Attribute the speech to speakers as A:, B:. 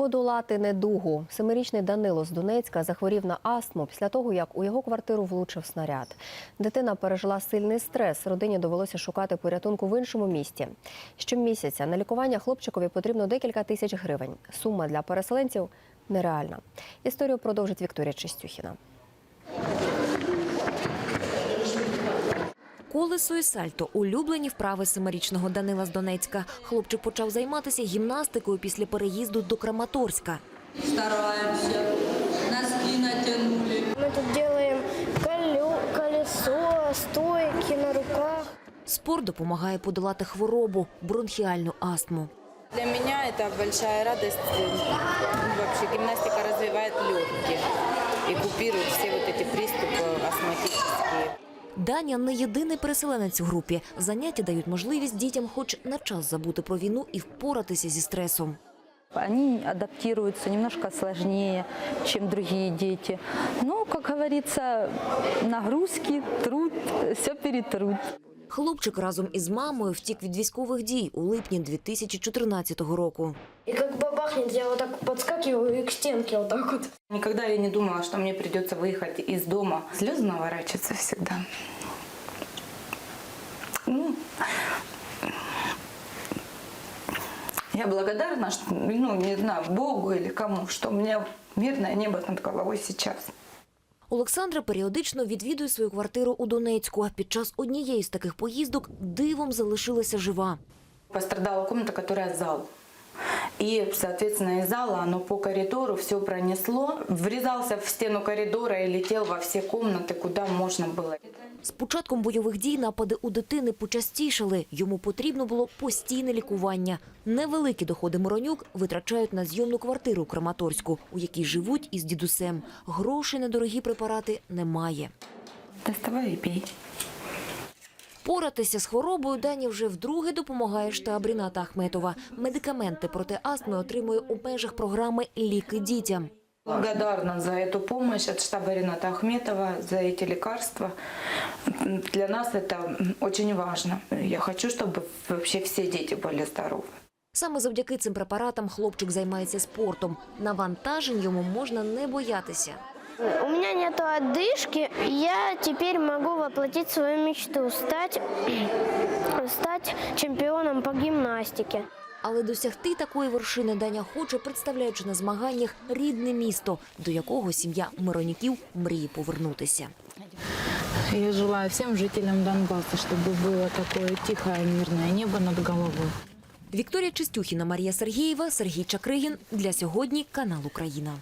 A: Подолати недугу. Семирічний Данило з Донецька захворів на астму після того, як у його квартиру влучив снаряд. Дитина пережила сильний стрес. Родині довелося шукати порятунку в іншому місті. Щомісяця на лікування хлопчикові потрібно декілька тисяч гривень. Сума для переселенців нереальна. Історію продовжить Вікторія Чистюхіна.
B: Колесо і сальто – улюблені вправи семирічного Данила з Донецька. Хлопчик почав займатися гімнастикою після переїзду до Краматорська.
C: Стараемся. Носки натянули.
D: Мы тут делаем колё- колесо, стойки на руках.
B: Спорт допомагає подолати хворобу – бронхіальну астму.
E: Для меня это большая радость. Вообще гимнастика развивает легкие и купирует все вот эти приступы астматические.
B: Даня не єдиний переселенець у групі. Заняття дають можливість дітям хоч на час забути про війну і впоратися зі стресом.
F: Они адаптируются немножко сложнее, чем другие дети. Но, как говорится, нагрузки, труд, все перетрут.
B: Хлопчик разом із мамою втік від військових дій у липні 2014 року.
D: И как бабахнет, я вот так подскакиваю к стенке вот так вот.
E: Никогда я не думала, что мне придется выехать из дома. Слезы наворачиваются всегда. Ну, я благодарна, что, ну, не знаю, Богу или кому, что у меня мирное небо над головой сейчас.
B: Олександра періодично відвідує свою квартиру у Донецьку. Під час однієї з таких поїздок дивом залишилася жива.
E: Пострадала кімната, яка зал. И, соответственно, из зала оно по коридору все пронесло, врезался в стену коридора и летел во все комнаты, куда можно было.
B: З початком бойових дій напади у дитини почастішали. Йому потрібно було постійне лікування. Невеликі доходи Моронюк витрачають на зйомну квартиру у Краматорську, у якій живуть із дідусем. Грошей на дорогі препарати немає.
E: Доставай и пей.
B: Поратися з хворобою Дані вже вдруге допомагає штаб Ріната Ахметова. Медикаменти проти астми отримує у межах програми Ліки дітям.
E: Благодарна за эту помощь от штаба Рената Ахметова, за эти лекарства. Для нас это очень важно. Я хочу, чтобы вообще все дети были здоровы.
B: Саме завдяки цим препаратам хлопчик займається спортом. Навантажень йому можна не боятися.
D: У меня нету одышки, и я теперь могу воплотить свою мечту стать, стать чемпионом по гимнастике.
B: Але досягти такої вершини Даня хоче, представляючи на змаганнях рідне місто, до якого сім'я Миронюків мріє повернутися.
G: Я желаю всім жителям Донбасса, щоб було такое тихое, мирне небо над головою.
B: Вікторія Чистюхіна, Марія Сергієва, Сергій Чакригін. Для сьогодні канал Україна.